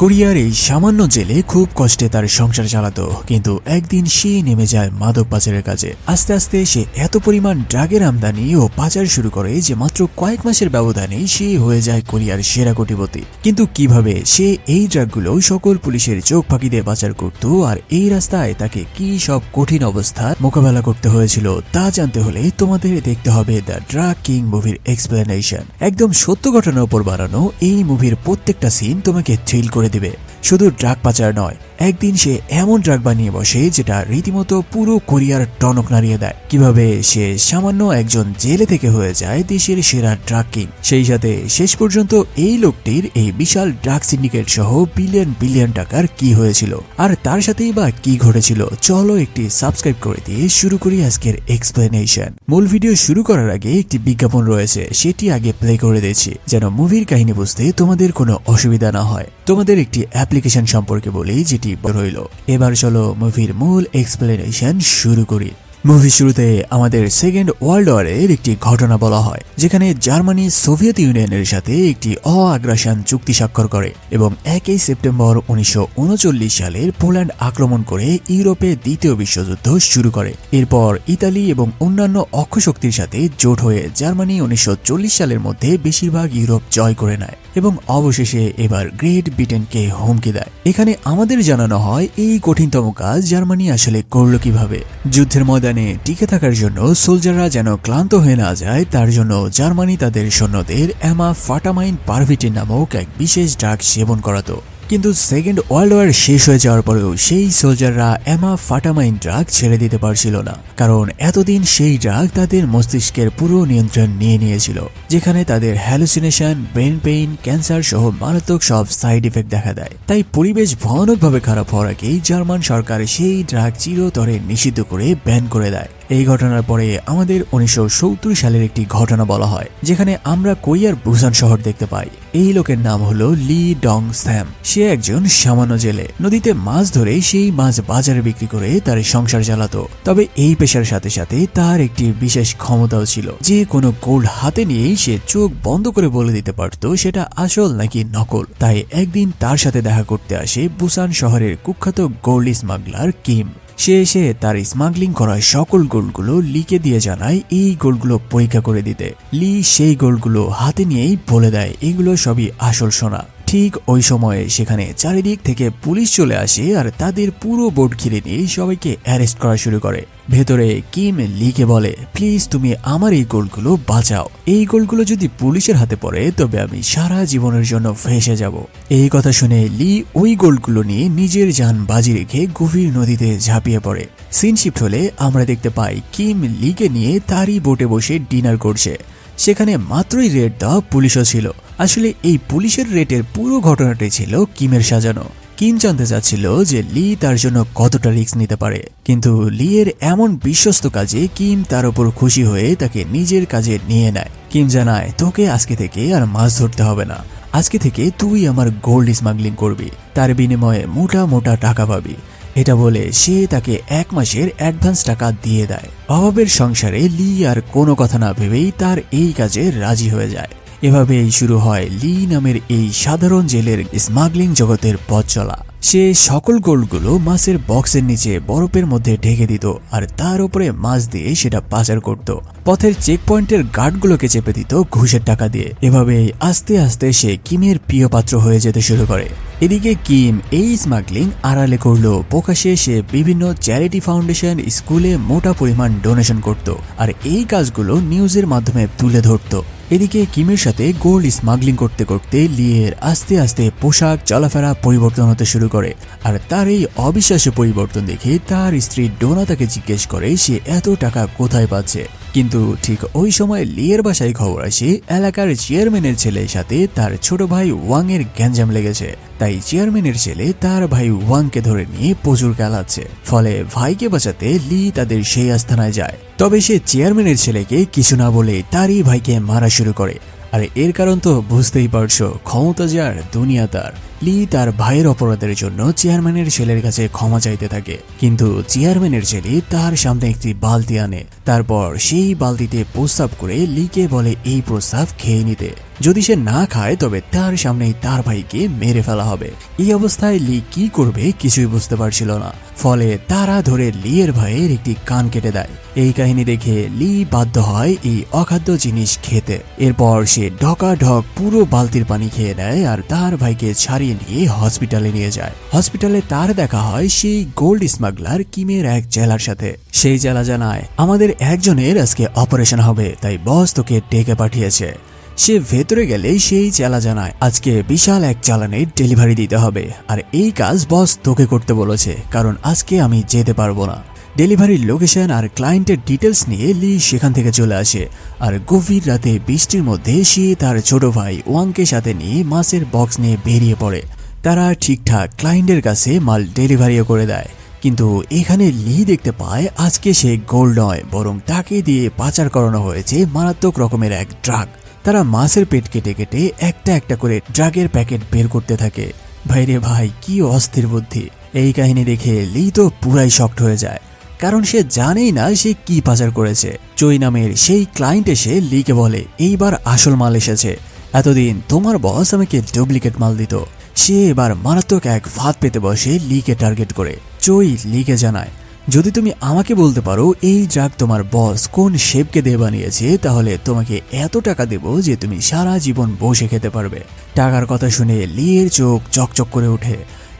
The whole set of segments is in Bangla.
কোরিয়ার এই সামান্য জেলে খুব কষ্টে তার সংসার চালাতো, কিন্তু একদিন সে নেমে যায় মাদক পাচারের কাজে। আস্তে আস্তে সে এত পরিমাণ ড্রাগের আমদানি ও পাচার শুরু করে যে মাত্র কয়েক মাসের ব্যবধানে সে হয়ে যায় কোরিয়ার সেরা কোটিপতি। কিন্তু কীভাবে সে এই ড্রাগগুলো সকল পুলিশের চোখ ফাঁকি দিয়ে পাচার করত আর এই রাস্তায় তাকে কি সব কঠিন অবস্থার মোকাবেলা করতে হয়েছিল, তা জানতে হলে তোমাদের দেখতে হবে দ্য ড্রাগ কিং মুভির এক্সপ্লেনেশন। একদম সত্য ঘটনার উপর বানানো এই মুভির প্রত্যেকটা সিন তোমাকে থ্রিল করে দিবে। শুধু ড্রাগ পাচার নয়, একদিন সে এমন ড্রাগ বানিয়ে বসে যেটা রীতিমতো পুরো কোরিয়ার টনক নাড়িয়ে দেয়। কীভাবে সে সামান্য একজন জেলে থেকে হয়ে যায় দেশের সেরা ড্রাগ কিং। সেই সাথে শেষ পর্যন্ত এই লোকটির এই বিশাল ড্রাগ সিন্ডিকেট সহ বিলিয়ন বিলিয়ন টাকার কি হয়েছিল? আর তার সাথেই বা কি ঘটেছিল? চলো একটি সাবস্ক্রাইব করে দিয়ে শুরু করি আজকের এক্সপ্লেনেশন মূল ভিডিও শুরু করার আগে একটি বিজ্ঞাপন রয়েছে, সেটি আগে প্লে করে দিয়েছি যেন মুভির কাহিনী বুঝতে তোমাদের কোনো অসুবিধা না হয়। তোমাদের একটি অ্যাপ্লিকেশন সম্পর্কে বলি যেটি রইল এবার চলো মুভির মূল এক্সপ্লেনেশন শুরু করি। মুভি শুরুতে আমাদের সেকেন্ড ওয়ার্ল্ড ওয়ারের একটি ঘটনা বলা হয়, যেখানে জার্মানি সোভিয়েত ইউনিয়নের সাথে একটি অআগ্রাসন চুক্তি স্বাক্ষর করে এবং একই সেপ্টেম্বর উনিশশো উনচল্লিশ সালের পোল্যান্ড আক্রমণ করে ইউরোপে দ্বিতীয় বিশ্বযুদ্ধ শুরু করে। এরপর ইতালি এবং অন্যান্য অক্ষশক্তির সাথে জোট হয়ে জার্মানি উনিশশো চল্লিশ সালের মধ্যে বেশিরভাগ ইউরোপ জয় করে নেয় এবং অবশেষে এবার গ্রেট ব্রিটেনকে হুমকি দেয়। এখানে আমাদের জানানো হয়, এই কঠিনতম কাজ জার্মানি আসলে করল কীভাবে? যুদ্ধের ময়দানে টিকে থাকার জন্য সোলজাররা যেন ক্লান্ত হয়ে না যায়, তার জন্য জার্মানি তাদের সৈন্যদের অ্যামা ফাটামাইন পারভিটিন নামক এক বিশেষ ড্রাগ সেবন করাতো। কিন্তু সেকেন্ড ওয়ার্ল্ড ওয়ার শেষ হয়ে যাওয়ার পরেও সেই সোলজাররা অ্যামা ফাটামাইন ড্রাগ ছেড়ে দিতে পারছিল না। কারণ এতদিন সেই ড্রাগ তাদের মস্তিষ্কের পুরো নিয়ন্ত্রণ নিয়ে নিয়েছিল, যেখানে তাদের হ্যালুসিনেশন, ব্রেন পেইন, ক্যান্সার সহ মারাত্মক সব সাইড ইফেক্ট দেখা দেয়। তাই পরিবেশ ভয়ানকভাবে খারাপ হওয়ার আগেই জার্মান সরকার সেই ড্রাগ চিরতরে নিষিদ্ধ করে ব্যান করে দেয়। এই ঘটনার পরে আমাদের উনিশশো সত্তর সালের একটি ঘটনা বলা হয়, যেখানে আমরা কোরিয়ার বুসান শহর দেখতে পাই। এই লোকের নাম হলো লি ডং স্যাম সে একজন সামান্য জেলে। নদীতে মাছ ধরে সেই মাছ বাজারে বিক্রি করে তার সংসার চালাতো। তবে এই পেশার সাথে সাথে তার একটি বিশেষ ক্ষমতাও ছিল। যে কোনো গোল্ড হাতে নিয়েই সে চোখ বন্ধ করে বলে দিতে পারত, সেটা আসল নাকি নকল। তাই একদিন তার সাথে দেখা করতে আসে বুসান শহরের কুখ্যাত গোল্ড স্মাগলার কিম। সে এসে তার স্মাগলিং করা সকল গোলগুলো লিকে দিয়ে জানায়, এই গোলগুলো পরীক্ষা করে দিতে। লি সেই গোলগুলো হাতে নিয়েই বলে দেয়, এগুলো সবই আসল সোনা। ঠিক ওই সময়ে সেখানে চারিদিক থেকে পুলিশ চলে আসে আর তাদের পুরো বোর্ড ঘিরে নিয়ে সবাইকে অ্যারেস্ট করা শুরু করে। ভেতরে কিম লিকে বলে, প্লিজ তুমি আমার এই গোলগুলো বাঁচাও। এই গোলগুলো যদি পুলিশের হাতে পড়ে, তবে আমি সারা জীবনের জন্য ফেসে যাব। এই কথা শুনে লি ওই গোলগুলো নিয়ে নিজের যান বাজি রেখে গভীর নদীতে ঝাঁপিয়ে পড়ে। সিন শিফট হলে আমরা দেখতে পাই কিম লিকে নিয়ে তারই বোটে বসে ডিনার করছে। সেখানে মাত্রই রেড দেওয়া পুলিশও ছিল। আসলে এই পুলিশের রেটের পুরো ঘটনাটি ছিল কিমের সাজানো। কিম জানতে চাচ্ছিল যে লি তার জন্য কতটা রিস্ক নিতে পারে। কিন্তু লি এর এমন বিশ্বস্ত কাজে কিম তার উপর খুশি হয়ে তাকে নিজের কাজে নিয়ে নেয়। কিম জানায়, তোকে আজকে থেকে আর মাছ ধরতে হবে না। আজকে থেকে তুই আমার গোল্ড স্মাগলিং করবি। তার বিনিময়ে মোটা মোটা টাকা পাবি। এটা বলে সে তাকে এক মাসের অ্যাডভান্স টাকা দিয়ে দেয়। অভাবের সংসারে লি আর কোনো কথা না ভেবেই তার এই কাজে রাজি হয়ে যায়। এভাবেই শুরু হয় লি নামের এই সাধারণ জেলের স্মাগলিং জগতের পথ চলা। সে সকল গোলগুলো মাছের বক্সের নিচে বরফের মধ্যে ঢেকে দিত আর তার উপরে মাছ দিয়ে সেটা পাচার করত। পথের চেক পয়েন্টের গার্ডগুলোকে চেপে দিত ঘুষের টাকা দিয়ে। এভাবেই আস্তে আস্তে সে কিমের প্রিয় পাত্র হয়ে যেতে শুরু করে। এদিকে কিম এই স্মাগলিং আড়ালে করল প্রকাশে সে বিভিন্ন চ্যারিটি ফাউন্ডেশন স্কুলে মোটা পরিমাণ ডোনেশন করত আর এই কাজগুলো নিউজের মাধ্যমে তুলে ধরত। এদিকে কিমের সাথে গোল্ড স্মাগলিং করতে করতে লিয়ের আস্তে আস্তে পোশাক চলাফেরা পরিবর্তন হতে শুরু করে। আর তার এই অবিশ্বাস্য পরিবর্তন দেখে তার স্ত্রী ডোনা তাকে জিজ্ঞেস করে সে এত টাকা কোথায় পাচ্ছে। কিন্তু ঠিক ওই সময় লিয়ের বাসায় খবর আসে, এলাকার চেয়ারম্যানের ছেলের সাথে তার ছোট ভাই ওয়াং এর গ্যাঞ্জাম লেগেছে। তাই চেয়ারম্যানের ছেলে তার ভাই ওয়াংকে ধরে নিয়ে প্রচুর খেলাচ্ছে ফলে ভাইকে বাঁচাতে লি তাদের সেই আস্থানায় যায়। তবে সে চেয়ারম্যানের ছেলেকে কিছু না বলে তারই ভাইকে মারা শুরু করে। আর এর কারণ তো বুঝতেই পারছ, ক্ষমতা যার দুনিয়া তার। লি তার ভাইয়ের অপরাধের জন্য চেয়ারম্যানের ছেলের কাছে ক্ষমা চাইতে থাকে। কিন্তু চেয়ারম্যানের ছেলে তার সামনে একটি বালতি আনে। তারপর সেই বালতিতে প্রস্রাব করে লিকে বলে এই প্রস্রাব খেয়ে নিতে। যদি সে না খায়, তবে তার সামনেই তার ভাইকে মেরে ফেলা হবে। এই অবস্থায় লি কি করবে কিছুই বুঝতে পারছিল না। ফলে তারা ধরে লিয়ের ভাইয়ের একটি কান কেটে দেয়। এই কাহিনী দেখে লি বাধ্য হয় এই অখাদ্য জিনিস খেতে। এরপর সে ঢকা ঢক পুরো বালতির পানি খেয়ে নেয় আর তার ভাইকে ছাড়িয়ে নিয়ে হসপিটালে নিয়ে যায়। হসপিটালে তার দেখা হয় সেই গোল্ড স্মাগলার কিমের এক জেলার সাথে। সেই জেলা জানায়, আমাদের একজনের আজকে অপারেশন হবে, তাই বস তোকে ডেকে পাঠিয়েছে। সে ভেতরে গেলে সেই চেলা জানায়, আজকে বিশাল এক চালানের ডেলিভারি দিতে হবে। আর এই কাজ বস তোকে করতে বলেছে, কারণ আজকে আমি যেতে পারব না। ডেলিভারির লোকেশন আর ক্লায়েন্টের ডিটেলস নিয়ে লি সেখান থেকে চলে আসে। আর গভীর রাতে বৃষ্টির মধ্যে সে তার ছোট ভাই ওয়াংকে সাথে নিয়ে মাছের বক্স নিয়ে বেরিয়ে পড়ে। তারা ঠিকঠাক ক্লায়েন্টের কাছে মাল ডেলিভারিও করে দেয়। কিন্তু এখানে লি দেখতে পায় আজকে সে গোল্ড নয়, বরং তাকে দিয়ে পাচার করানো হয়েছে মারাত্মক রকমের এক ড্রাগ। তারা মাছের পেট কেটে কেটে একটা একটা করে ড্রাগের প্যাকেট বের করতে থাকে। ভাইরে ভাই, কি অস্থির বুদ্ধি। এই কাহিনী দেখে লি তো পুরাই শক্ট হয়ে যায়। কারণ সে জানেই না সে কি পাচার করেছে। চই নামের সেই ক্লায়েন্ট এসে লিকে বলে, এইবার আসল মাল এসেছে। এতদিন তোমার বস আমাকে ডুপ্লিকেট মাল দিত। সে এবার মারাত্মক এক ফাঁদ পেতে বসে লিকে টার্গেট করে। চই লিকে জানায়, যদি তুমি আমাকে বলতে পারো, এই ড্রাগ তোমার বস কোন শেপকে দিয়ে বানিয়েছে, তাহলে তোমাকে এত টাকা দেব যে তুমি সারা জীবন বসে খেতে পারবে। টাকার কথা শুনে লিয়ের চোখ চকচক করে ওঠে।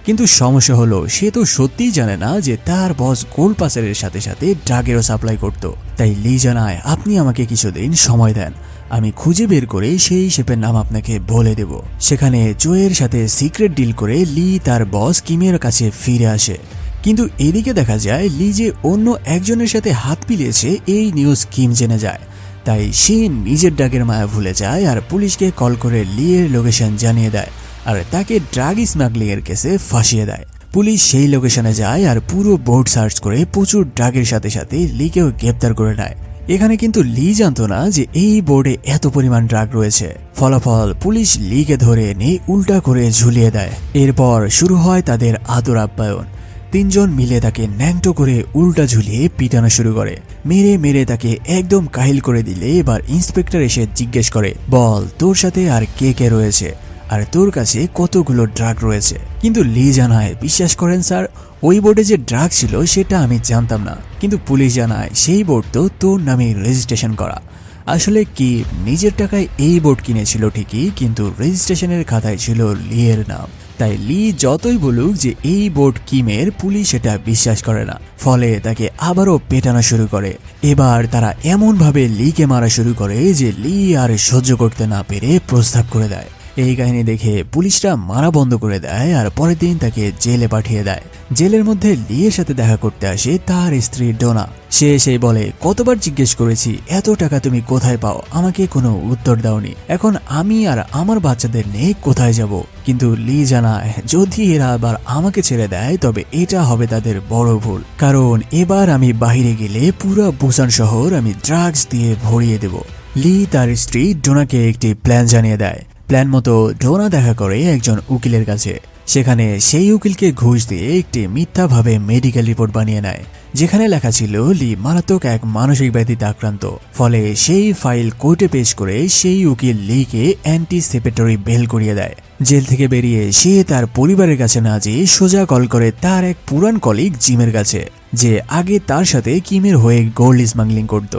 কিন্তু সমস্যা হলো, সে তো সত্যিই জানে না যে তার বস গোল্ড পাচারের সাথে সাথে ড্রাগেরও সাপ্লাই করত। তাই লি জানায় আপনি আমাকে কিছুদিন সময় দেন। আমি খুঁজে বের করে সেই শেপের নাম আপনাকে বলে দেব। সেখানে জোয়ের সাথে সিক্রেট ডিল করে লি তার বস কিমের কাছে ফিরে আসে। কিন্তু এদিকে দেখা যায়, লি যে অন্য একজনের সাথে হাত পিলিয়েছে এই নিউজ কিম জেনে যায়। তাই সে নিজের ডাকের মায়া ভুলে যায় আর পুলিশকে কল করে লিয়ের লোকেশন জানিয়ে দেয়। আর তাকে ড্রাগ স্মাগলিং এর কেসে ফাঁসিয়ে দেয়। পুলিশ সেই লোকেশনে যায় আর পুরো বোর্ড সার্চ করে প্রচুর ড্রাগের সাথে সাথে লিকেও গ্রেপ্তার করে নেয়। এখানে কিন্তু লি জানতো না যে এই বোর্ডে এত পরিমাণ ড্রাগ রয়েছে। ফলাফল পুলিশ লিকে ধরে এনে উল্টা করে ঝুলিয়ে দেয়। এরপর শুরু হয় তাদের আদর আপ্যায়ন। তিনজন মিলে তাকে ন্যাংটো করে উল্টা ঝুলিয়ে পিটানো শুরু করে। মেরে মেরে তাকে একদম কাহিল করে দিলে এবার ইন্সপেক্টর এসে জিজ্ঞেস করে, বল, তোর সাথে আর কে কে রয়েছে? আর তোর কাছে কতগুলো ড্রাগ রয়েছে? কিন্তু লি জানায়, বিশ্বাস করেন স্যার, ওই বোর্ডে যে ড্রাগ ছিল সেটা আমি জানতাম না। কিন্তু পুলিশ জানায়, সেই বোর্ড তো তোর নামে রেজিস্ট্রেশন করা। আসলে কি, নিজের টাকায় এই বোর্ড কিনেছিল ঠিকই, কিন্তু রেজিস্ট্রেশনের খাতায় ছিল লিয়ের নাম। তাই লি যতই বলুক যে এই বোর্ড কিমের, পুলিশ এটা বিশ্বাস করে না। ফলে তাকে আবারও পেটানো শুরু করে। এবার তারা এমনভাবে লিকে মারা শুরু করে যে লি আর সহ্য করতে না পেরে প্রস্তাব করে দেয়। এই কাহিনী দেখে পুলিশরা মারা বন্ধ করে দেয় আর পরের দিন তাকে জেলে পাঠিয়ে দেয়। জেলের মধ্যে লিয়ের সাথে দেখা করতে আসে তার স্ত্রী ডোনা। সে এসে বলে, কতবার জিজ্ঞেস করেছি, এত টাকা তুমি কোথায় পাও? আমাকে কোনো উত্তর দাওনি। এখন আমি আর আমার বাচ্চাদের নিয়ে কোথায় যাব? কিন্তু লি জানায়, যদি এরা আবার আমাকে ছেড়ে দেয়, তবে এটা হবে তাদের বড় ভুল। কারণ এবার আমি বাইরে গেলে পুরো বুসান শহর আমি ড্রাগস দিয়ে ভরিয়ে দেব। লি তার স্ত্রী ডোনাকে একটি প্ল্যান জানিয়ে দেয়। প্ল্যান মতো ডোনা দেখা করে একজন উকিলের কাছে। সেখানে সেই উকিলকে ঘুষ দিয়ে একটি মিথ্যাভাবে মেডিকেল রিপোর্ট বানিয়ে নেয়, যেখানে লেখা ছিল, লি মারাত্মক এক মানসিক ব্যাধিতে আক্রান্ত। ফলে সেই ফাইল কোর্টে পেশ করে সেই উকিল লিকে অ্যান্টিসিপেটরি বেল করিয়ে দেয়। জেল থেকে বেরিয়ে সে তার পরিবারের কাছে না যেয়ে সোজা কল করে তার এক পুরান কলিগ জিমের কাছে, যে আগে তার সাথে কিমের হয়ে গোল্ড স্মাগলিং করত।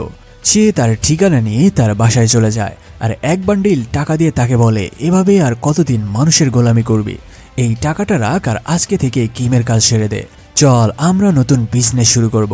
সে তার ঠিকানা নিয়ে তার বাসায় চলে যায়। আর এক বান্ডিল টাকা দিয়ে তাকে বলে, এভাবে আর কতদিন মানুষের গোলামি করবি? এই টাকাটা রাখ আর আজকে থেকে কিমের কাজ সেরে দে। চল, আমরা নতুন বিজনেস শুরু করব।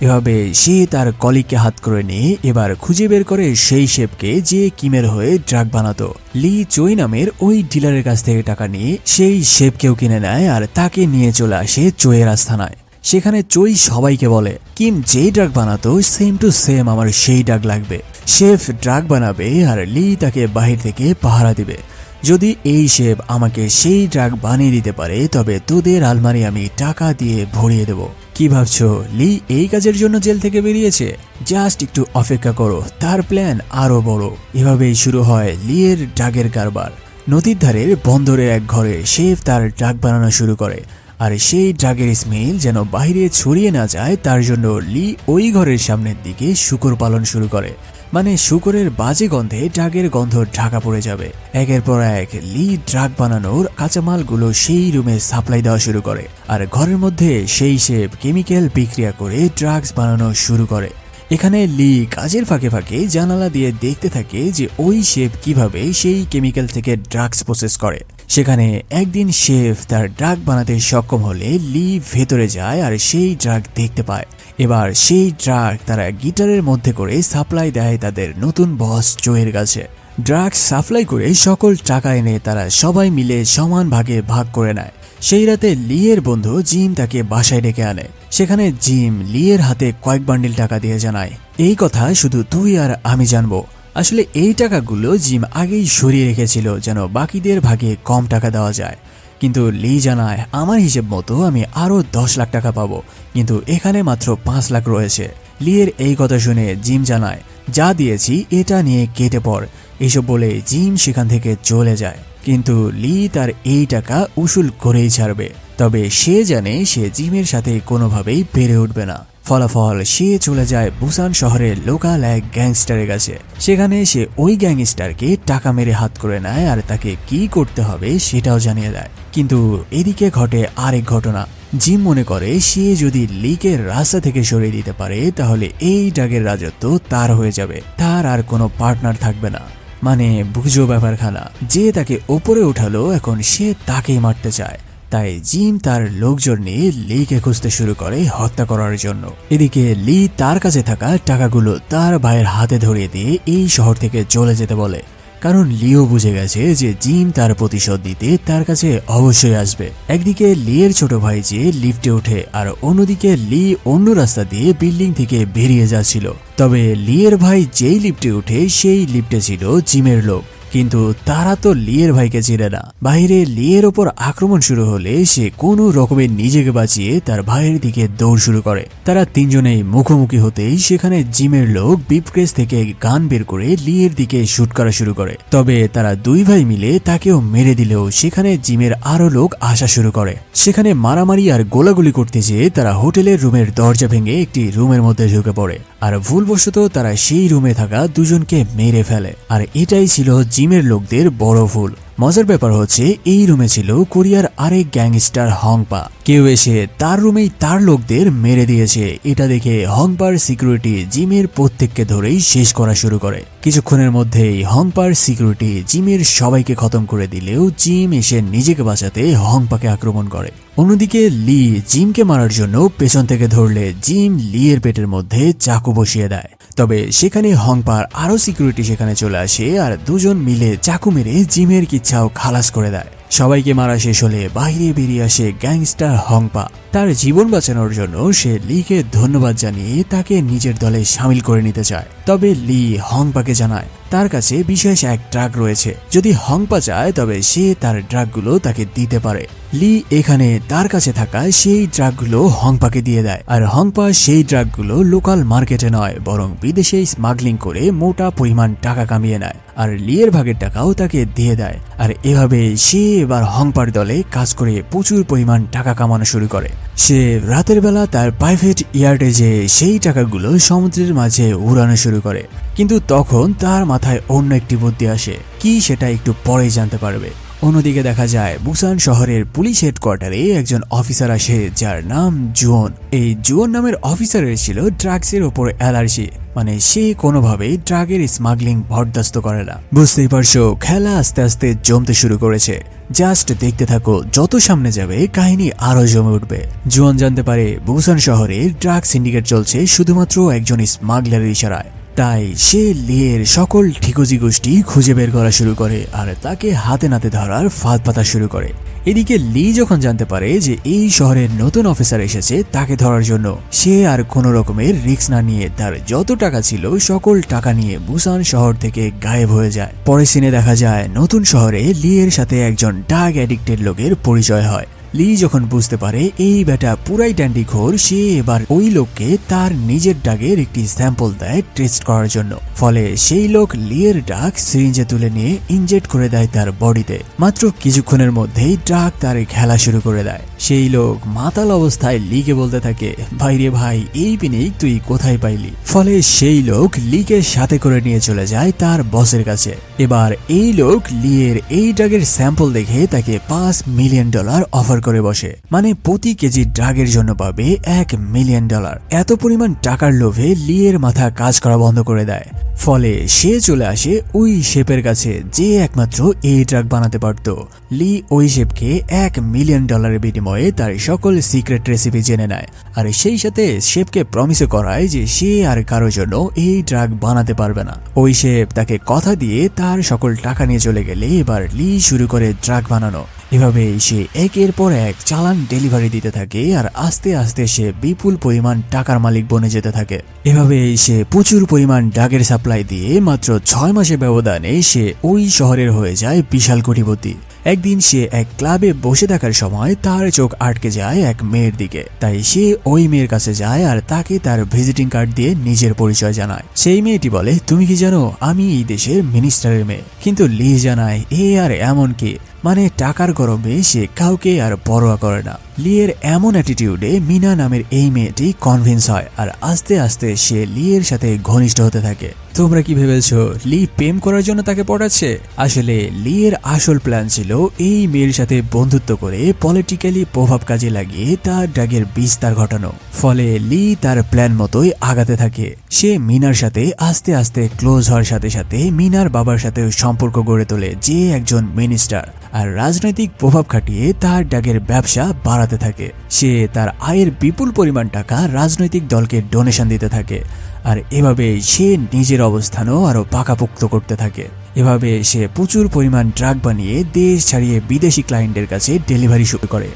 এভাবে সে তার কলিগকে হাত করে নিয়ে এবার খুঁজে বের করে সেই শেপকে যে কিমের হয়ে ড্রাগ বানাতো। লি চই নামের ওই ডিলারের কাছ থেকে টাকা নিয়ে সেই শেপকেও কিনে নেয় আর তাকে নিয়ে চলে আসে চইয়ের আস্থানায় সেখানে চই সবাইকে বলে, কিম যেই ড্রাগ বানাতো সেম টু সেম আমার সেই ড্রাগ লাগবে। শেফ ড্রাগ বানাবে আর লি তাকে বাহির থেকে পাহারা দিবে। যদি এই শেফ আমাকে সেই ড্রাগ বানিয়ে দিতে পারে, তবে তোদের আলমারি আমি টাকা দিয়ে ভরিয়ে দেব। কি ভাবছ, লি এই কাজের জন্য জেল থেকে বেরিয়েছে? জাস্ট একটু অপেক্ষা করো, তার প্ল্যান আরও বড়। এভাবেই শুরু হয় লিয়ের ড্রাগের কারবার। নদীর ধারের বন্দরের এক ঘরে শেফ তার ড্রাগ বানানো শুরু করে। আর সেই ড্রাগের স্মেল যেন বাইরে ছড়িয়ে না যায়, তার জন্য লি ওই ঘরের সামনের দিকে শুকর পালন শুরু করে। মানে শুকরের বাজে গন্ধে ড্রাগের গন্ধ ঢাকা পড়ে যাবে। একের পর এক লি ড্রাগ বানানোর কাঁচামালগুলো সেই রুমে সাপ্লাই দেওয়া শুরু করে আর ঘরের মধ্যে সেই শেপ কেমিক্যাল বিক্রিয়া করে ড্রাগস বানানো শুরু করে। এখানে লি কাজের ফাঁকে ফাঁকে জানালা দিয়ে দেখতে থাকে যে ওই শেফ কীভাবে সেই কেমিক্যাল থেকে ড্রাগস প্রসেস করে। সেখানে একদিন শেফ তার ড্রাগ বানাতে সক্ষম হলে লি ভেতরে যায় আর সেই ড্রাগ দেখতে পায়। এবার সেই ড্রাগ তারা গিটারের মধ্যে করে সাপ্লাই দেয় তাদের নতুন বস জোয়ের কাছে। ড্রাগ সাপ্লাই করে সকল টাকা এনে তারা সবাই মিলে সমান ভাগে ভাগ করে নেয়। সেই রাতে লিয়ের বন্ধু জিম তাকে বাসায় ডেকে আনে। সেখানে জিম লিয়ের হাতে কয়েক বান্ডিল টাকা দিয়ে জানায়, এই কথা শুধু তুই আর আমি জানব। আসলে এই টাকাগুলো জিম আগেই সরিয়ে রেখেছিল যেন বাকিদের ভাগে কম টাকা দেওয়া যায়। কিন্তু লি জানায়, আমার হিসেব মতো আমি আরও দশ লাখ টাকা পাবো, কিন্তু এখানে মাত্র পাঁচ লাখ রয়েছে। লিয়ের এই কথা শুনে জিম জানায়, যা দিয়েছি এটা নিয়ে কেটে পড়। এসব বলে জিম সেখান থেকে চলে যায়। কিন্তু লি তার এই টাকা উসুল করেই ছাড়বে, তবে সে জানে সে জিমের সাথে কোনোভাবেই পেরে উঠবে না। ফলাফল, সে চলে যায় বুসান শহরের লোকাল এক গ্যাংস্টারের কাছে। সেখানে সে ওই গ্যাংস্টারকে টাকা মেরে হাত করে নেয় আর তাকে কি করতে হবে সেটাও জানিয়ে দেয়। কিন্তু এদিকে ঘটে আরেক ঘটনা। জিম মনে করে সে যদি লিকের রাস্তা থেকে সরিয়ে দিতে পারে, তাহলে এই ডাগের রাজত্ব তার হয়ে যাবে। তার আর কোনো পার্টনার থাকবে না। মানে বুঝো ব্যাপারখানা, যে তাকে ওপরে উঠালো, এখন সে তাকেই মারতে চায়। তাই জিম তার লোকজন নিয়ে লিকে খুঁজতে শুরু করে হত্যা করার জন্য। এদিকে লি তার কাছে থাকা টাকাগুলো তার ভাইয়ের হাতে ধরিয়ে দিয়ে এই শহর থেকে চলে যেতে বলে। কারণ লিও বুঝে গেছে যে জিম তার প্রতিশোধ দিতে তার কাছে অবশ্যই আসবে। একদিকে লিয়ের ছোট ভাই যে লিফটে ওঠে আর অন্যদিকে লি অন্য রাস্তা দিয়ে বিল্ডিং থেকে বেরিয়ে যাচ্ছিল। তবে লিয়ের ভাই যেই লিফটে উঠে সেই লিফটে ছিল জিমের লোক। কিন্তু তারা তো লিয়ের ভাইকে চিনে না। বাইরে লিয়ের ওপর আক্রমণ শুরু হলে সে কোনো রকমের নিজেকে বাঁচিয়ে তার ভাইয়ের দিকে দৌড় শুরু করে। তারা তিনজনেই মুখোমুখি হতেই সেখানে জিমের লোক বিপক্রেস থেকে গান বের করে লিয়ের দিকে শুট করা শুরু করে। তবে তারা দুই ভাই মিলে তাকেও মেরে দিলেও সেখানে জিমের আরও লোক আসা শুরু করে। সেখানে মারামারি আর গোলাগুলি করতে যেয়ে তারা হোটেলের রুমের দরজা ভেঙে একটি রুমের মধ্যে ঢুকে পড়ে। আর ভুলবশত তারা সেই রুমে থাকা দুজনকে মেরে ফেলে। আর এটাই ছিল জিমের লোকদের বড় ভুল। মজার ব্যাপার হচ্ছে, এই রুমে ছিল কোরিয়ার আরেক গ্যাংস্টার হংপা। কেউ এসে তার রুমেই তার লোকদের মেরে দিয়েছে। এটা দেখে হংপার সিকিউরিটি জিমের প্রত্যেককে ধরেই শেষ করা শুরু করে। কিছুক্ষণের মধ্যেই হংপার সিকিউরিটি জিমের সবাইকে খতম করে দিলেও জিম এসে নিজেকে বাঁচাতে হংপাকে আক্রমণ করে। অন্যদিকে লি জিমকে মারার জন্য পেছন থেকে ধরলে জিম লিয়ের পেটের মধ্যে চাকু বসিয়ে দেয়। তবে সেখানে হংপার আরও সিকিউরিটি সেখানে চলে আসে আর দুজন মিলে চাকু মেরে জিমের কিচ্ছাও খালাস করে দেয়। সবাইকে মারা শেষ হলে বাইরে বেরিয়ে আসে গ্যাংস্টার হংপা। তার জীবন বাঁচানোর জন্য সে লিকে ধন্যবাদ জানিয়ে তাকে নিজের দলে সামিল করে নিতে চায়। তবে লি হংপাকে জানায়, তার কাছে বিশেষ এক ড্রাগ রয়েছে। যদি হংপা চায়, তবে সে তার ড্রাগগুলো তাকে দিতে পারে। লি এখানে তার কাছে থাকা সেই ড্রাগগুলো হংপাকে দিয়ে দেয়। আর হংপা সেই ড্রাগগুলো লোকাল মার্কেটে নয়, বরং বিদেশে স্মাগলিং করে মোটা পরিমাণ টাকা কামিয়ে নেয়। আর লিয়ের ভাগের টাকাও তাকে দিয়ে দেয়। আর এভাবে সে এবার হংপার দলে কাজ করে প্রচুর পরিমাণ টাকা কামানো শুরু করে। সে রাতের বেলা তার প্রাইভেট ইয়ার্ডে যে সেই টাকাগুলো সমুদ্রের মাঝে উড়ানো শুরু করে। কিন্তু তখন তার মাথায় অন্য একটি বুদ্ধি আসে। কি সেটা একটু পরেই জানতে পারবে। অন্যদিকে দেখা যায়, বুসান শহরের পুলিশ হেডকোয়ার্টারে একজন অফিসার আসে, যার নাম জুয়ন। এই জুয়ন নামের অফিসারের ছিল ড্রাগসের ওপর অ্যালার্জি। মানে সে কোনোভাবেই ড্রাগের স্মাগলিং বরদাস্ত করে না। বুঝতেই পারছ, খেলা আস্তে আস্তে জমতে শুরু করেছে। জাস্ট দেখতে থাকো, যত সামনে যাবে, কাহিনী আরও জমে উঠবে। জুয়ন জানতে পারে, বুসান শহরে ড্রাগ সিন্ডিকেট চলছে শুধুমাত্র একজন স্মাগলারের ইশারায়। তাই সে লিয়ের সকল ঠিকজি গোষ্ঠী খুঁজে বের করা শুরু করে আর তাকে হাতে নাতে ধরার ফাঁদ পাতা শুরু করে। এদিকে লি যখন জানতে পারে যে এই শহরের নতুন অফিসার এসেছে তাকে ধরার জন্য, সে আর কোনো রকমের রিস্ক না নিয়ে তার যত টাকা ছিল সকল টাকা নিয়ে বুসান শহর থেকে গায়েব হয়ে যায়। পরে সিনে দেখা যায় নতুন শহরে লিয়ের সাথে একজন ডাগ অ্যাডিক্টেড লোকের পরিচয় হয়। লি যখন বুঝতে পারে এই বেটা পুরাই ট্যান্ডি ঘোর, সে এবার ওই লোককে তার নিজের ডাগের একটি স্যাম্পল দেয় টেস্ট করার জন্য। ফলে সেই লোক লিয়ের ডাক সিরিঞ্জে তুলে নিয়ে ইনজেক্ট করে দেয় তার বডিতে। মাত্র কিছুক্ষণের মধ্যেই ডাক তার খেলা শুরু করে দেয়। সেই লোক মাতাল অবস্থায় লিকে বলতে থাকে ভাইরে ভাই, এই পিনিক তুই কোথায় পাইলি? ফলে সেই লোক লিকে সাথে করে নিয়ে চলে যায় তার বসের কাছে। এবার এই লোক লিয়ের এই ড্রাগের স্যাম্পল দেখে তাকে পাঁচ মিলিয়ন ডলার অফার করে বসে। মানে প্রতি কেজি ড্রাগের জন্য পাবে এক মিলিয়ন ডলার। এত পরিমাণ টাকার লোভে লিয়ের মাথা কাজ করা বন্ধ করে দেয়। ফলে সে চলে আসে ওই শেপের কাছে যে একমাত্র এই ড্রাগ বানাতে পারত। লি ওই শেপকে এক মিলিয়ন ডলারের বিনিময়ে তার সকল সিক্রেট রেসিপি জেনে নেয়। আর সেই সাথে শেপকে প্রমিসও করায় যে সে আর কারোর জন্য এই ড্রাগ বানাতে পারবে না। ওই শেপ তাকে কথা দিয়ে তার সকল টাকা নিয়ে চলে গেলে এবার লি শুরু করে ড্রাগ বানানো। এভাবে সে একের পর এক চালান ডেলিভারি দিতে থাকে আর আস্তে আস্তে সে বিপুল পরিমাণ টাকার মালিক বনে যেতে থাকে। এভাবে সে প্রচুর পরিমাণ ড্রাগের সাপ্লাই দিয়ে মাত্র ছয় মাসের ব্যবধানে সে ওই শহরের হয়ে যায় বিশাল কোটিপতি। একদিন সে এক ক্লাবে বসে থাকার সময় তার চোখ আটকে যায় এক মেয়ের দিকে। তাই সে ওই মেয়ের কাছে যায় আর তাকে তার ভিজিটিং কার্ড দিয়ে নিজের পরিচয় জানায়। সেই মেয়েটি বলে, তুমি কি জানো, আমি এই দেশের মিনিস্টারের মেয়ে। কিন্তু লি জানায় এ আর এমন কি? মানে টাকার গরমে সে কাউকে আর পরোয়া করে না। লিয়ের এমন অ্যাটিটিউডে মিনা নামের এই মেয়েটি কনভিন্স হয় আর আস্তে আস্তে সে লিয়ের সাথে ঘনিষ্ঠ হতে থাকে। তোমরা কি ভেবেছো লি প্রেম করার জন্য তাকে পটাচ্ছে? আসলে লিয়ের আসল প্ল্যান ছিল এই মেয়ের সাথে বন্ধুত্ব করে পলিটিক্যালি প্রভাব কাজে লাগিয়ে তার ড্রাগের বিস্তার ঘটানো। ফলে লি তার প্ল্যান মতোই আগাতে থাকে। সে মিনার সাথে আস্তে আস্তে ক্লোজ হওয়ার সাথে সাথে মিনার বাবার সাথে সম্পর্ক গড়ে তোলে যে একজন মিনিস্টার আর রাজনৈতিক প্রভাব খাটিয়ে তার ড্যাগের ব্যবসা বাড়াতে থাকে। সে তার আয়ের বিপুল পরিমাণ টাকা রাজনৈতিক দলকে ডোনেশন দিতে থাকে। আর এভাবে সে নিজের অবস্থানও আরও পাকাপোক্ত করতে থাকে। এভাবে সে প্রচুর পরিমাণ ড্রাগ বানিয়ে দেশ ছাড়িয়ে বিদেশি ক্লায়েন্টের কাছে ডেলিভারি শুরু করে।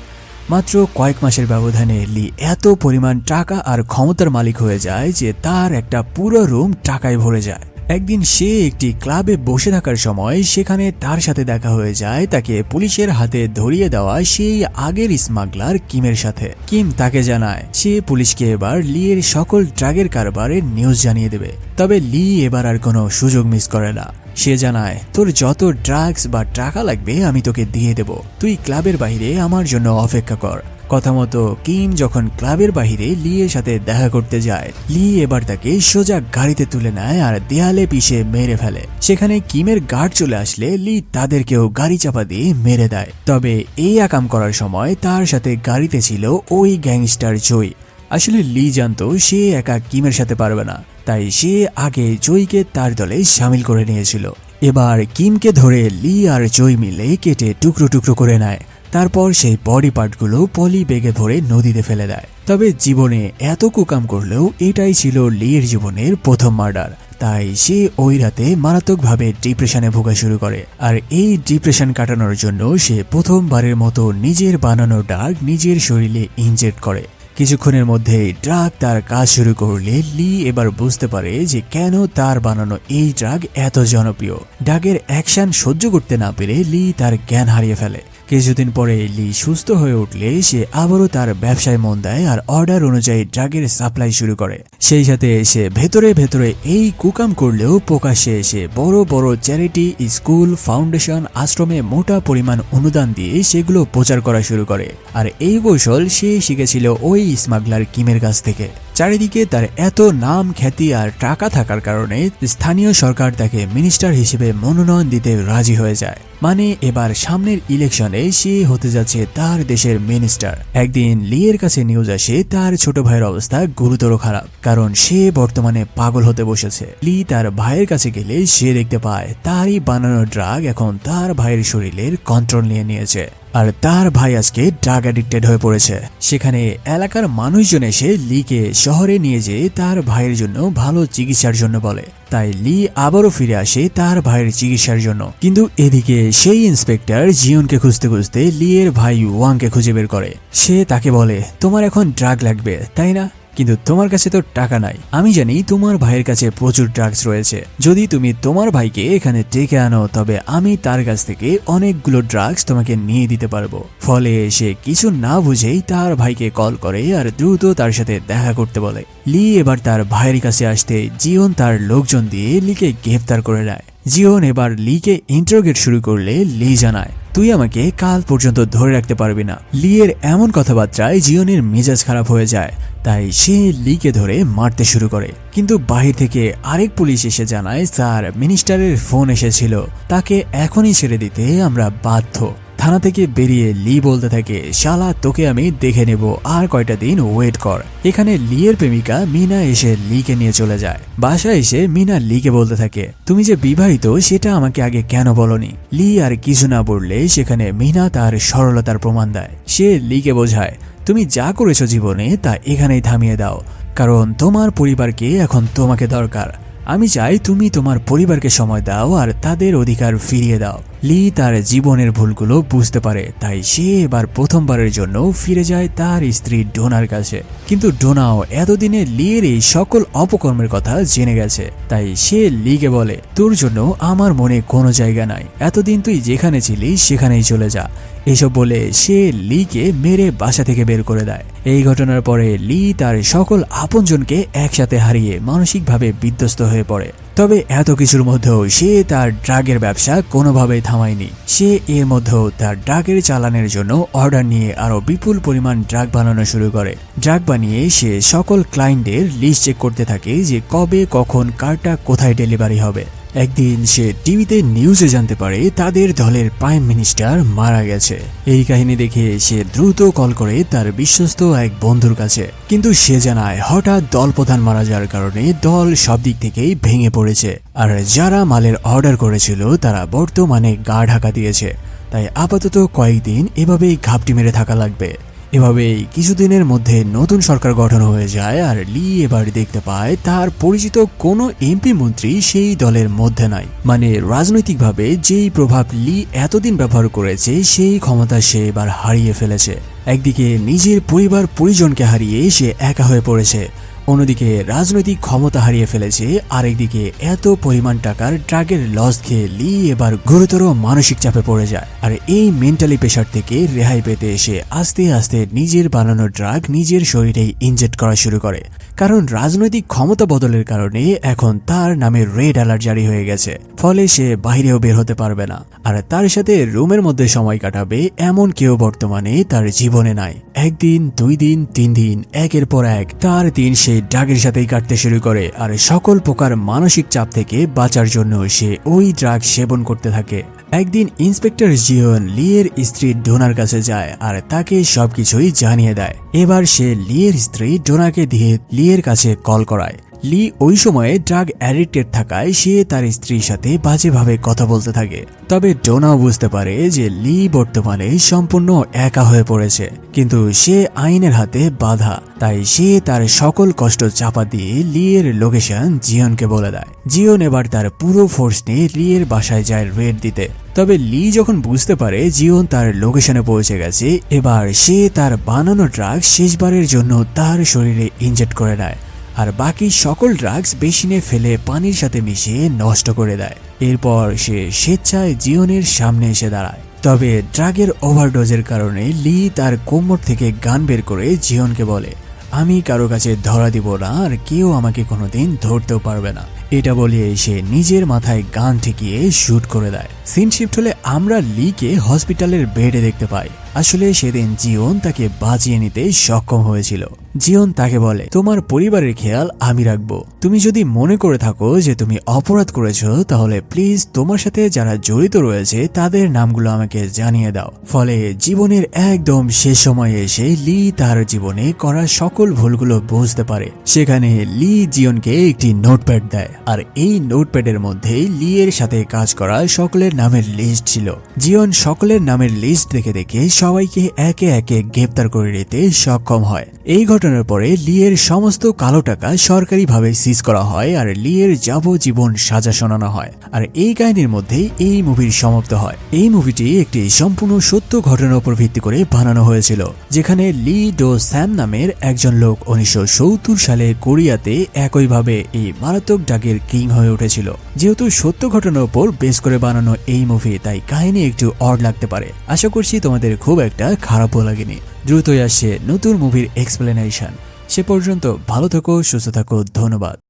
মাত্র কয়েক মাসের ব্যবধানে লি এত পরিমাণ টাকা আর ক্ষমতার মালিক হয়ে যায় যে তার একটা পুরো রুম টাকায় ভরে যায়। একদিন সে একটি ক্লাবে বসে থাকার সময় সেখানে তার সাথে দেখা হয়ে যায় তাকে পুলিশের হাতে ধরিয়ে দেওয়া সেই আগের স্মাগলার কিমের সাথে। কিম তাকে জানায়, সে পুলিশকে এবার লিয়ের সকল ড্রাগের কারবারের নিউজ জানিয়ে দেবে। তবে লি এবার আর কোনো সুযোগ মিস করে না। সে জানায়, তোর যত ড্রাগস বা টাকা লাগবে আমি তোকে দিয়ে দেব। তুই ক্লাবের বাইরে আমার জন্য অপেক্ষা কর। কথা মতো কিম যখন ক্লাবের বাহিরে লিয়ের সাথে দেখা করতে যায়, লি এবার তাকে সোজা গাড়িতে তুলে নেয় আর দেয়ালে পিষে মেরে ফেলে। সেখানে কিমের গার্ড চলে আসলে লি তাদেরকেও গাড়ি চাপা দিয়ে মেরে দেয়। তবে এই আকাম করার সময় তার সাথে গাড়িতে ছিল ওই গ্যাংস্টার জয়। আসলে লি জানতো সে একা কিমের সাথে পারবে না, তাই সে আগে জয়কে তার দলে সামিল করে নিয়েছিল। এবার কিমকে ধরে লি আর জয় মিলে কেটে টুকরো টুকরো করে নেয়। তারপর সেই বডি পার্টগুলো পলি বেগে ভরে নদীতে ফেলে দেয়। তবে জীবনে এত কুকাম করলেও এটাই ছিল লির জীবনের প্রথম মার্ডার তাই সে ওই রাতে মারাত্মকভাবে ডিপ্রেশনে ভোগা শুরু করে। আর এই ডিপ্রেশন কাটানোর জন্য সে প্রথমবারের মতো নিজের বানানো ডাক নিজের শরীরে ইনজেক্ট করে। কিছুক্ষণের মধ্যেই ড্রাগ তার কাজ শুরু করলে লি এবার বুঝতে পারে যে কেন তার বানানো এই ড্রাগ এত জনপ্রিয়। ড্রাগের অ্যাকশন সহ্য করতে না পেরে লি তার জ্ঞান হারিয়ে ফেলে। কিছুদিন পরে লি সুস্থ হয়ে উঠলে সে আবারও তার ব্যবসায় মন দেয় আর অর্ডার অনুযায়ী ড্রাগের সাপ্লাই শুরু করে। সেই সাথে সে ভেতরে ভেতরে এই কুকাম করলেও প্রকাশ্যে এসে বড় বড় চ্যারিটি, স্কুল, ফাউন্ডেশন, আশ্রমে মোটা পরিমাণ অনুদান দিয়ে সেগুলো প্রচার করা শুরু করে। আর এই কৌশল সে শিখেছিল ওই স্মাগলার কিমের কাছ থেকে। চারিদিকে তার এত নাম, খ্যাতি আর টাকা থাকার কারণে স্থানীয় সরকার তাকে মিনিস্টার হিসেবে মনোনয়ন দিতে রাজি হয়ে যায়। মানে এবার সামনের ইলেকশনে সে হতে যাচ্ছে তার দেশের মিনিস্টার। একদিন লিয়ের কাছে নিউজ আসে, তার ছোট ভাইয়ের অবস্থা গুরুতর খারাপ, কারণ সে বর্তমানে পাগল হতে বসেছে। লি তার ভাইয়ের কাছে গেলে সে দেখতে পায়, তারই বানানো ড্রাগ এখন তার ভাইয়ের শরীরের কন্ট্রোল নিয়ে নিয়েছে। আর তার ভাই আজকে ড্রাগ অ্যাডিক্টেড হয়ে পড়েছে। সেখানে এলাকার মানুষজন এসে লিকে শহরে নিয়ে যেয়ে তার ভাইয়ের জন্য ভালো চিকিৎসার জন্য বলে। তাই লি আবারও ফিরে আসে তার ভাইয়ের চিকিৎসার জন্য। কিন্তু এদিকে সেই ইন্সপেক্টর জিওনকে খুঁজতে খুঁজতে লিয়ের ভাই ওয়াংকে খুঁজে বের করে। সে তাকে বলে, তোমার এখন ড্রাগ লাগবে, তাই না? কিন্তু তোমার কাছে তো টাকা নাই। আমি জানি তোমার ভাইয়ের কাছে প্রচুর ড্রাগস রয়েছে। যদি তুমি তোমার ভাইকে এখানে ডেকে আনো, তবে আমি তার কাছ থেকে অনেকগুলো ড্রাগস তোমাকে নিয়ে দিতে পারব। ফলে সে কিছু না বুঝেই তার ভাইকে কল করে আর দ্রুত তার সাথে দেখা করতে বলে। লি এবার তার ভাইয়ের কাছে আসতে জিওন তার লোকজন দিয়ে লিকে গ্রেফতার করে নেয়। জিওন এবার লিকে ইন্টারোগেট শুরু করলে লি জানায় তুই আমাকে কাল পর্যন্ত ধরে রাখতে পারবি না। লিয়ের এমন কথাবার্তায় জিওনের মেজাজ খারাপ হয়ে যায়। তাই সে লিকে ধরে মারতে শুরু করে। কিন্তু বাহির থেকে আরেক পুলিশ এসে জানায়, স্যার, মিনিস্টারের ফোন এসেছিল। তাকে এখনই ছেড়ে দিতে আমরা বাধ্য। থানা থেকে বেরিয়ে লি বলতে থাকে, শালা, তোকে আমি দেখে নেব, আর কয়টা দিন ওয়েট কর। এখানে লিয়ের প্রেমিকা মিনা এসে লিকে নিয়ে চলে যায়। বাসায় এসে মিনা লিকে বলতে থাকে, তুমি যে বিবাহিত, সেটা আমাকে আগে কেন বলনি? লি আর কিছু না বললে সেখানে মিনা তার সরলতার প্রমাণ দেয়। সে লিকে বোঝায়, তুমি যা করেছ জীবনে, তা এখানেই থামিয়ে দাও, কারণ তোমার পরিবারকে এখন তোমাকে দরকার। আমি চাই তুমি তোমার পরিবারকে সময় দাও আর তাদের অধিকার ফিরিয়ে দাও। লি তার জীবনের ভুলগুলো বুঝতে পারে, তাই সে এবার প্রথমবারের জন্য ফিরে যায় তার স্ত্রী ডোনার কাছে। কিন্তু ডোনাও এতদিনে লিয়ের এই সকল অপকর্মের কথা জেনে গেছে, তাই সে লিগে বলে, তোর জন্য আমার মনে কোনো জায়গা নাই। এতদিন তুই যেখানে ছিলি সেখানেই চলে যা। এসব বলে সে লিকে মেরে বাসা থেকে বের করে দেয়। এই ঘটনার পরে লি তার সকল আপনজনকে একসাথে হারিয়ে মানসিকভাবে বিধ্বস্ত হয়ে পড়ে। তবে এত কিছুর মধ্যেও সে তার ড্রাগের ব্যবসা কোনোভাবেই থামায়নি। সে এর মধ্যেও তার ড্রাগের চালানের জন্য অর্ডার নিয়ে আরও বিপুল পরিমাণ ড্রাগ বানানো শুরু করে। ড্রাগ বানিয়ে সে সকল ক্লায়েন্টের লিস্ট চেক করতে থাকে যে কবে, কখন, কারটা কোথায় ডেলিভারি হবে। একদিন সে টিভিতে নিউজে জানতে পারে তাদের দলের প্রাইম মিনিস্টার মারা গেছে। এই কাহিনী দেখে সে দ্রুত কল করে তার বিশ্বস্ত এক বন্ধুর কাছে। কিন্তু সে জানায়, হঠাৎ দল প্রধান মারা যাওয়ার কারণে দল সব দিক থেকেই ভেঙে পড়েছে। আর যারা মালের অর্ডার করেছিল, তারা বর্তমানে গা ঢাকা দিয়েছে। তাই আপাতত কয়েকদিন এভাবেই ঘাপটি মেরে থাকা লাগবে। এভাবেই কিছুদিনের মধ্যে নতুন সরকার গঠন হয়ে যায় আর লি এবার দেখতে পায় তার পরিচিত কোনো এমপি মন্ত্রী সেই দলের মধ্যে নাই মানে রাজনৈতিকভাবে যেই প্রভাব লি এতদিন ব্যবহার করেছে সেই ক্ষমতা সে এবার হারিয়ে ফেলেছে। একদিকে নিজের পরিবার পরিজনকে হারিয়ে সে একা হয়ে পড়েছে। অন্যদিকে রাজনৈতিক ক্ষমতা হারিয়ে ফেলেছে আরেকদিকে এত পরিমাণ টাকার ড্রাগের লস খেয়ে লি এবার গুরুতর মানসিক চাপে পড়ে যায়। আর এই মেন্টালি প্রেশার থেকে রেহাই পেতে এসে আস্তে আস্তে নিজের বানানো ড্রাগ নিজের শরীরে ইনজেক্ট করা শুরু করে। কারণ রাজনৈতিক ক্ষমতা বদলের কারণে এখন তার নামে রেড অ্যালার্ট জারি হয়ে গেছে। ফলে সে বাইরেও বের হতে পারবে না। আর তার সাথে রুমের মধ্যে সময় কাটাবে এমন কেউ বর্তমানে তার জীবনে নাই। একদিন, দুই দিন, তিন দিন, একের পর এক তার দিন সে ড্রাগের সাথেই কাটতে শুরু করে আর সকল প্রকার মানসিক চাপ থেকে বাঁচার জন্য সে ওই ড্রাগ সেবন করতে থাকে। একদিন ইন্সপেক্টর জিওন লিয়ের স্ত্রী ডোনার কাছে যায় আর তাকে সবকিছুই জানিয়ে দেয়। এবার সে লিয়ের স্ত্রী ডোনাকে দিয়ে লিয়ের কাছে কল করায়। লি ওই সময়ে ড্রাগ অ্যাডিক্টেড থাকায় সে তার স্ত্রীর সাথে বাজেভাবে কথা বলতে থাকে। তবে ডোনাও বুঝতে পারে যে লি বর্তমানে সম্পূর্ণ একা হয়ে পড়েছে। কিন্তু সে আইনের হাতে বাধা। তাই সে তার সকল কষ্ট চাপা দিয়ে লিয়ের লোকেশন জিয়নকে বলে দেয়। জিয়ন এবার তার পুরো ফোর্স নিয়ে লিয়ের বাসায় যায় রেড দিতে। তবে লি যখন বুঝতে পারে জিওন তার লোকেশনে পৌঁছে গেছে, এবার সে তার বানানো ড্রাগ শেষবারের জন্য তার শরীরে ইনজেক্ট করে নেয়। আর বাকি সকল ড্রাগস বেসিনে ফেলে পানির সাথে মিশিয়ে নষ্ট করে দেয়। এরপর সে স্বেচ্ছায় জিওনের সামনে এসে দাঁড়ায়। তবে ড্রাগের ওভারডোজের কারণে লি তার কোমর থেকে গান বের করে জিওনকে বলে, আমি কারও কাছে ধরা দিব না আর কেউ আমাকে কোনোদিন ধরতেও পারবে না। এটা বলে সে নিজের মাথায় গান ঠেকিয়ে শুট করে দেয়। সিন শিফট হলে আমরা লিকে হসপিটালের বেডে দেখতে পাই। আসলে সেদিন জিওন তাকে বাঁচিয়ে নিতে সক্ষম হয়েছিল। জিওন তাকে বলে, তোমার পরিবারের খেয়াল আমি রাখব। তুমি যদি মনে করে থাকো যে তুমি অপরাধ করেছ, তাহলে প্লিজ তোমার সাথে যারা জড়িত রয়েছে, তাদের নামগুলো আমাকে জানিয়ে দাও। ফলে জীবনের একদম শেষ সময়ে এসে লি তার জীবনে করা সকল ভুলগুলো বুঝতে পারে। সেখানে লি জিওনকে একটি নোটপ্যাড দেয়, আর এই নোটপ্যাডের মধ্যে লি এর সাথে কাজ করা সকলের নামের লিস্ট ছিল। জিওন সকলের নামের লিস্ট দেখে দেখে সবাইকে একে একে গ্রেপ্তার করে নিতে সক্ষম হয়। এই ঘটনা ঘটনার পরে লিয়ের সমস্ত কালো টাকা সরকারিভাবে সিজ করা হয় আর লিয়ের যাবজ্জীবন সাজা শোনানো হয়। আর এই কাহিনীর মধ্যেই এই মুভির সমাপ্ত হয়। এই মুভিটি একটি সম্পূর্ণ সত্য ঘটনার উপর ভিত্তি করে বানানো হয়েছিল, যেখানে লি ডো স্যাম নামের একজন লোক উনিশশো সত্তর সালে কোরিয়াতে একইভাবে এই মারাত্মক ডাকের কিং হয়ে উঠেছিল। যেহেতু সত্য ঘটনার উপর বেশ করে বানানো এই মুভি, তাই কাহিনী একটু অড লাগতে পারে। আশা করছি তোমাদের খুব একটা খারাপও লাগেনি। দ্রুতই আসে নতুন মুভির এক্সপ্লেনেশন সে পর্যন্ত ভালো থাকো সুস্থ থাকো ধন্যবাদ।